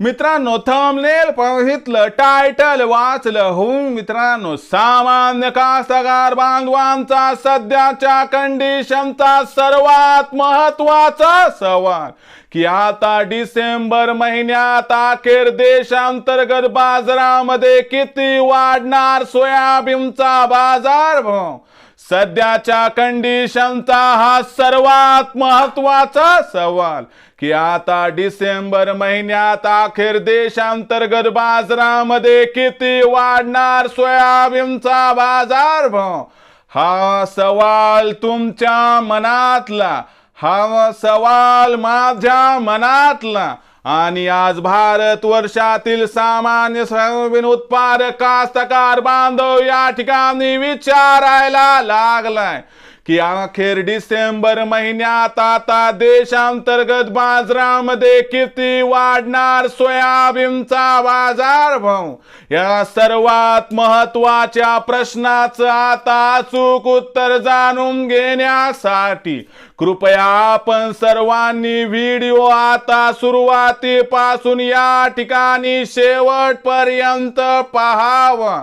मित्रांनो thumbnail पाहितलं title वाचलं होऊन मित्रांनो सामान्य कास्तकार बांधवांचा सध्याच्या कंडिशनचा सर्वात महत्त्वाचा सवाल. की आता डिसेंबर महिन्यात अखेर देशांतर्गत बाजारामध्ये किती वाढणार सोयाबीनचा बाजार भाव सध्याच्या कंडिशनचा हा सर्वात महत्त्वाचा सवाल. की आता डिसेंबर महिन्यात अखेर देशांतर्गत बाजारामध्ये किती वाढणार सोयाबीनचा बाजारभाव हा सवाल तुमच्या मनातला. हा सवाल माझ्या मनातला. आणि आज भारत वर्षातील सामान्य सोयाबीन उत्पादक कास्तकार बांधव या ठिकाणी विचारायला लागलाय. की अखेर डिसेंबर महिन्यात आता देशांतर्गत बाजारामध्ये किती वाढणार सोयाबीनचा बाजारभाव या सर्वात महत्त्वाच्या प्रश्नाचं आता अचूक उत्तर जाणून घेण्यासाठी कृपया आपण सर्वांनी व्हिडिओ आता सुरुवातीपासून या ठिकाणी शेवटपर्यंत पहावा.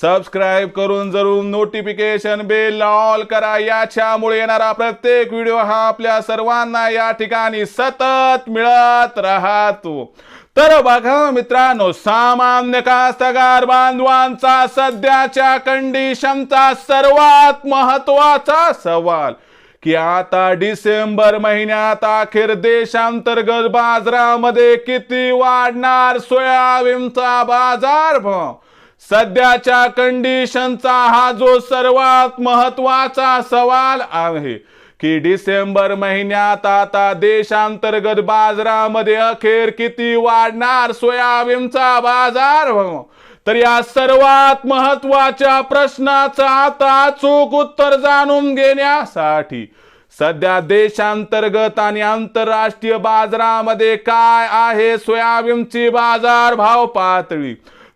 सबस्क्राईब करून जरूर नोटिफिकेशन बेल ऑल करा. याच्यामुळे येणारा प्रत्येक व्हिडिओ हा आपल्या सर्वांना या ठिकाणी सतत मिळत राहतो. तर बघा मित्रांनो सामान्य कास्तगार बांधवांचा सध्याच्या कंडिशनचा सर्वात महत्त्वाचा सवाल की आता डिसेंबर महिन्यात अखेर देशांतर्गत बाजारामध्ये किती वाढणार सोयाबीनचा बाजार भाव सध्याच्या कंडिशनचा हा जो सर्वात महत्त्वाचा सवाल आहे की डिसेंबर महिन्यात आता देशांतर्गत बाजारामध्ये अखेर किती वाढणार सोयाबीनचा बाजार? हो. तर या सर्वात महत्त्वाच्या प्रश्नाचं आता अचूक उत्तर जाणून घेण्यासाठी सध्या देशांतर्गत आणि आंतरराष्ट्रीय बाजारामध्ये काय आहे सोयाबीनची बाजार भाव पातळी?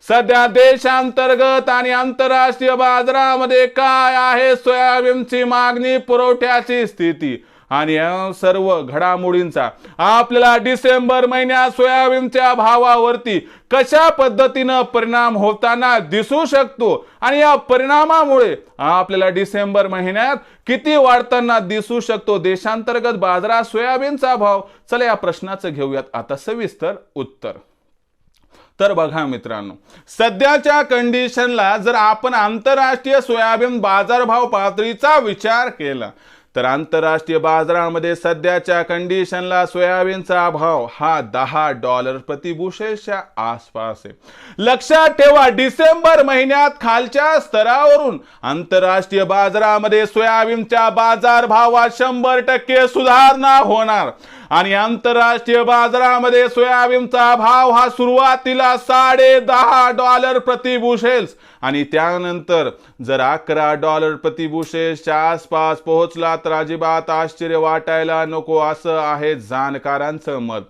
सध्या देशांतर्गत आणि आंतरराष्ट्रीय बाजारामध्ये काय आहे सोयाबीनची मागणी पुरवठ्याची स्थिती आणि या सर्व घडामोडींचा आपल्याला डिसेंबर महिन्यात सोयाबीनच्या भावावरती कशा पद्धतीनं परिणाम होताना दिसू शकतो आणि या परिणामामुळे आपल्याला डिसेंबर महिन्यात किती वाढताना दिसू शकतो? देशांतर्गत बाजारात सोयाबीनचा भाव? चला या प्रश्नाचं घेऊयात. आता सविस्तर उत्तर. तर बघा मित्रांनो सध्याच्या कंडिशनला जर आपण आंतरराष्ट्रीय सोयाबीन बाजारभाव पातळीचा विचार केला तर आंतरराष्ट्रीय बाजारामध्ये सध्याच्या कंडिशनला सोयाबीनचा भाव हा दहा डॉलर प्रतिबुशेलच्या आसपास आहे. लक्षात ठेवा डिसेंबर महिन्यात खालच्या स्तरावरून आंतरराष्ट्रीय बाजारामध्ये सोयाबीनच्या बाजार भावात शंभर टक्के सुधारणा होणार. आणि आंतरराष्ट्रीय बाजारामध्ये सोयाबीनचा भाव हा सुरुवातीला साडे दहा डॉलर प्रति बुशेल्स. आणि त्यानंतर जर अकरा डॉलर प्रति बुशेल्सच्या आसपास पोहोचला तर अजिबात आश्चर्य वाटायला नको असं आहे जाणकारांचं मत.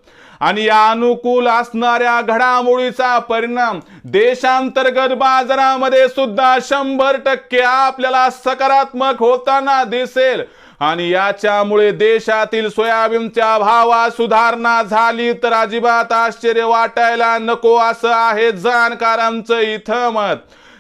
आणि या अनुकूल असणाऱ्या घडामोडीचा परिणाम देशांतर्गत बाजारामध्ये सुद्धा शंभर टक्के आपल्याला सकारात्मक होताना दिसेल. आणि याच्यामुळे देशातील सोयाबीनच्या भावात सुधारणा झाली तर अजिबात आश्चर्य वाटायला नको असं आहे जाणकारांचं इथं मत.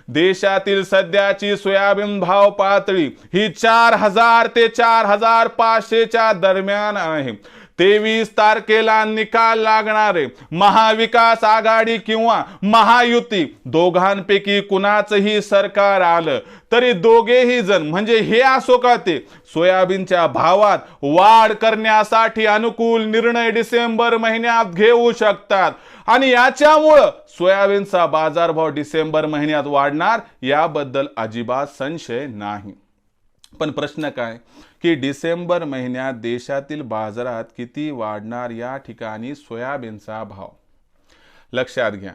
देशातील सध्याची सोयाबीन भाव पातळी ही चार हजार ते चार हजार पाचशेच्या दरम्यान आहे. तेवीस तारखेला निकाल लागणारे महाविकास आघाडी किंवा महायुती दोघांपैकी कुणाचंही सरकार आलं तरी दोघेही जण म्हणजे हे असो का ते सोयाबीनच्या भावात वाढ करण्यासाठी अनुकूल निर्णय डिसेंबर महिन्यात घेऊ शकतात. आणि याच्यामुळं सोयाबीनचा बाजारभाव डिसेंबर महिन्यात वाढणार याबद्दल अजिबात संशय नाही. पण प्रश्न काय? की डिसेंबर महिन्यात देशातील बाजारात किती वाढणार या ठिकाणी सोयाबीनचा भाव? लक्षात घ्या.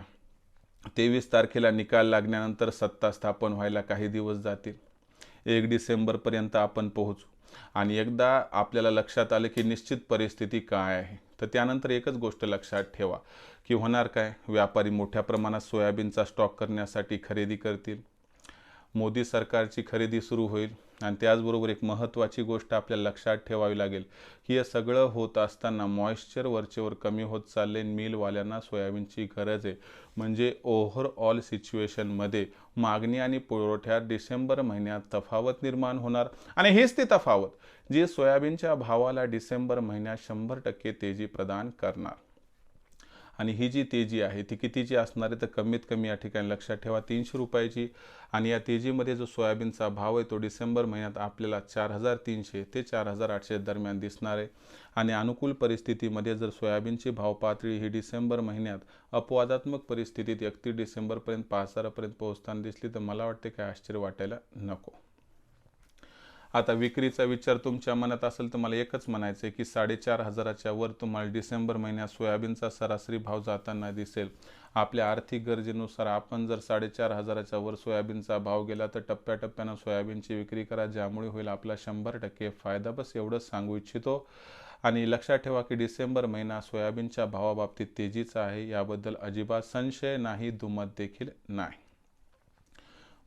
तेवीस तारखेला निकाल लागल्यानंतर सत्ता स्थापन व्हायला काही दिवस जातील. एक डिसेंबरपर्यंत आपण पोहोचू. आणि एकदा आपल्याला लक्षात आलं की निश्चित परिस्थिती काय आहे तर त्यानंतर एकच गोष्ट लक्षात ठेवा की होणार काय? व्यापारी मोठ्या प्रमाणात सोयाबीनचा स्टॉक करण्यासाठी खरेदी करतील. मोदी सरकारची खरेदी सुरू होईल. आणि त्याचबरोबर एक महत्त्वाची गोष्ट आपल्याला लक्षात ठेवावी लागेल की हे सगळं होत असताना मॉइश्चर वरचेवर कमी होत चालले मिलवाल्यांना सोयाबीनची गरज आहे. म्हणजे ओव्हरऑल सिच्युएशनमध्ये मागणी आणि पुरवठ्यात डिसेंबर महिन्यात तफावत निर्माण होणार. आणि हेच ते तफावत जी सोयाबीनच्या भावाला डिसेंबर महिन्यात शंभर टक्के तेजी प्रदान करणार. आणि ही जी तेजी आहे ती कितीची असणार आहे तर कमीत कमी या ठिकाणी लक्षात ठेवा. तीनशे रुपयाची आणि या तेजीमध्ये जो सोयाबीनचा भाव आहे तो डिसेंबर महिन्यात आपल्याला चार हजार तीनशे ते चार हजार आठशे दरम्यान दिसणार आहे. आणि अनुकूल परिस्थितीमध्ये जर सोयाबीनची भाव पातळी ही डिसेंबर महिन्यात अपवादात्मक परिस्थितीत एकतीस डिसेंबरपर्यंत पाच हजारापर्यंत पोहोचताना दिसली तर मला वाटते काय आश्चर्य वाटायला नको. आता विक्रीचा विचार तुमच्या मनात असेल तर मला एकच म्हणायचं आहे की साडेचार हजाराच्या वर तुम्हाला डिसेंबर महिन्यात सोयाबीनचा सरासरी भाव जाताना दिसेल. आपल्या आर्थिक गरजेनुसार आपण जर साडेचार हजाराच्या वर सोयाबीनचा भाव गेला तर टप्प्याटप्प्यानं सोयाबीनची विक्री करा ज्यामुळे होईल आपला शंभर टक्के फायदा. बस एवढंच सांगू इच्छितो. आणि लक्षात ठेवा की डिसेंबर महिना सोयाबीनच्या भावाबाबतीत तेजीचा आहे याबद्दल अजिबात संशय नाही दुमत देखील नाही.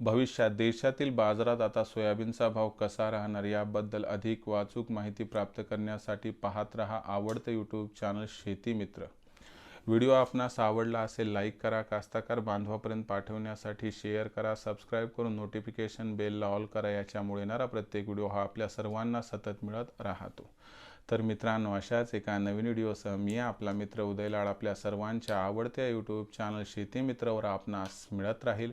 भविष्यात देशातील बाजारात आता सोयाबीनचा भाव कसा राहणार याबद्दल अधिक वाचूक माहिती प्राप्त करण्यासाठी पाहत रहा आवडतं यूट्यूब चॅनल शेती मित्र. व्हिडिओ आपणास आवडला असेल लाईक करा कास्ताकार बांधवापर्यंत पाठवण्यासाठी शेअर करा सबस्क्राईब करून नोटिफिकेशन बेलला ऑल करा याच्यामुळे येणारा प्रत्येक व्हिडिओ हा आपल्या सर्वांना सतत मिळत राहतो. तर मित्रांनो अशाच एका नवीन व्हिडिओसह मी आपला मित्र उदयलाड आपल्या सर्वांच्या आवडत्या यूट्यूब चॅनल शेती मित्रवर आपणास मिळत राहील.